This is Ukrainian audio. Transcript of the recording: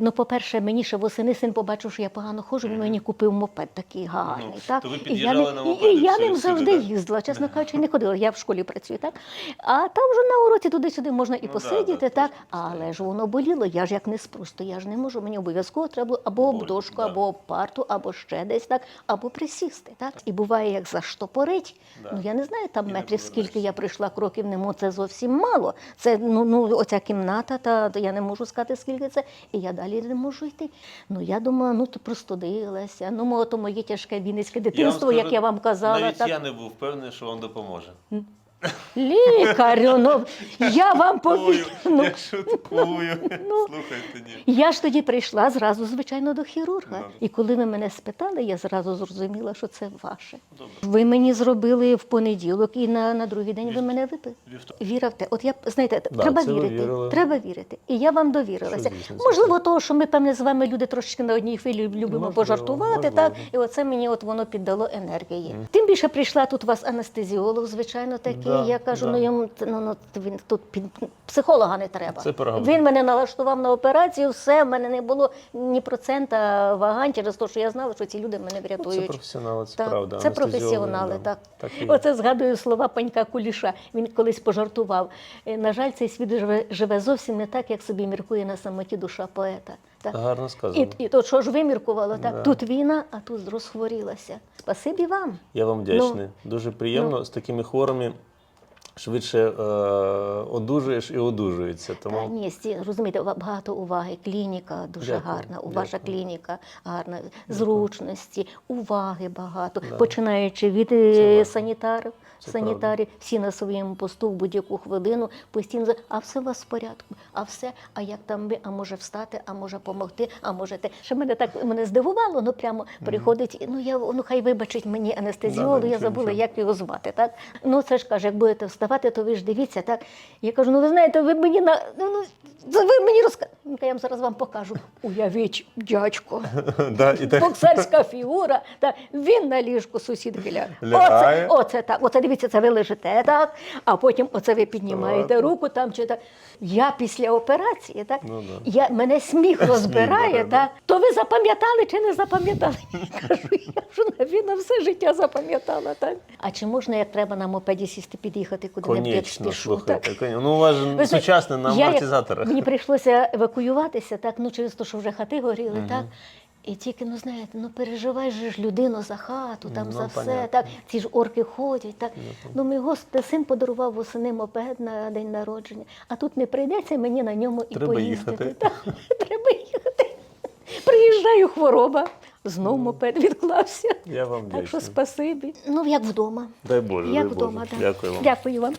ну, по-перше, мені ще восени син побачив, що я погано ходжу, він мені купив мопед такий гарний. Ну, так? то ви і я, на і- мопеді і я ним завжди да? їздила, чесно кажучи, не ходила. Я в школі працюю, так? А там вже на уроці туди-сюди можна і Ну, посидіти, да, так? Але ж воно боліло, я ж як не спросто, я ж не можу. Мені обов'язково треба було або об дошку, да. або парту, або ще десь так, або присісти. Так? І буває, як заштопорить. Да. Ну я не знаю там І метрів, скільки я прийшла кроків нему, це зовсім мало. Це ну, ну оця кімната, та я не можу сказати, скільки це, і я далі не можу йти. Ну я думаю, ну то простудилася. Ну, мо, то моє тяжке вінницьке дитинство, скажу, як я вам казала. Навіть так. я не був впевнений, що вам допоможе. Лікарю, ну я вам повірю. Ну, Я шуткую. Слухайте, ні. Я ж тоді прийшла зразу, звичайно, до хірурга. Да. І коли ви мене спитали, я зразу зрозуміла, що це ваше. Добре. Ви мені зробили в понеділок, і на, на другий день ви мене випили. Вівторок. Віра в те. От я знаєте, Да, треба це ви вірити. вірили. Треба вірити. І я вам довірилася. Що, це Можливо, того, що ми певне з вами люди трошечки на одній хвилі любимо Можливо, пожартувати, можливо. так і оце мені от воно піддало енергії. Тим більше прийшла тут у вас анестезіолог, звичайно, такий. Да, я кажу, да. ну йому ну, ну він тут під психолога не треба. Це правда. Він мене налаштував на операцію, все в мене не було ні процента вагань через те, що я знала, що ці люди мене врятують. Це професіонали, це Так, правда. це професіонали, да. так. Так. Оце згадую слова панька Куліша. Він колись пожартував. Е, На жаль, цей світ живе, живе зовсім не так, як собі міркує на самоті душа поета. Так. Гарно сказано. І, і то, що ж виміркувало, так? Да. Тут війна, а тут розхворілася. Спасибі вам. Я вам вдячний. Дуже приємно ну. з такими хворими швидше е, одужуєш і одужується. Та, Тому ні, сті, розумієте, багато уваги. Клініка дуже Дякую, гарна. У ваша дякую. клініка гарна, зручності, уваги багато. Починаючи від е, важливо. санітарів, Це санітарів, всі на своєму посту в будь-яку хвилину постійно, за- а все у вас в порядку, а все, а як там ви, а може встати, а може допомогти, а може те. Що мене так мене здивувало, ну прямо приходить, ну я ну хай вибачить мені анестезіолог, Да, я нічого, забула, нічого. як його звати. Так? Ну це ж каже, як будете вставати, то ви ж дивіться, так? Я кажу, ну ви знаєте, ви мені на ну, ну ви мені розкажете. Я вам зараз вам покажу. Уявіть, дядько, боксерська фігура, так, він на ліжку сусід гля. Лягає. Оце, оце так. Оце дивіться, це ви лежите так, а потім оце ви піднімаєте руку там чи так. Я після операції, так? Ну, да. я, мене сміх розбирає, так? То ви запам'ятали чи не запам'ятали? Я кажу, я вже на все життя запам'ятала, так? А чи можна, як треба на мопеді сісти, під'їхати конечно, спішу? Слухайте. коні- Ну, у вас же сучасне на я амортизаторах. Мені прийшлося евакуюватися, так, ну через те, що вже хати горіли, так. І тільки, ну знаєте, ну переживай же ж людину за хату, там Ну, за все, понятно. так, ці ж орки ходять. Так. Ну, мій господи, син подарував восени мопед на день народження, а тут не прийдеться мені на ньому і Треба поїздити. їхати. Так, треба їхати. Приїжджаю хвороба, знов мопед відклався. Я вам Так що спасибі. Ну, як вдома. Дай Боже, Як дай вдома, Боже. так. Дякую вам. Дякую вам.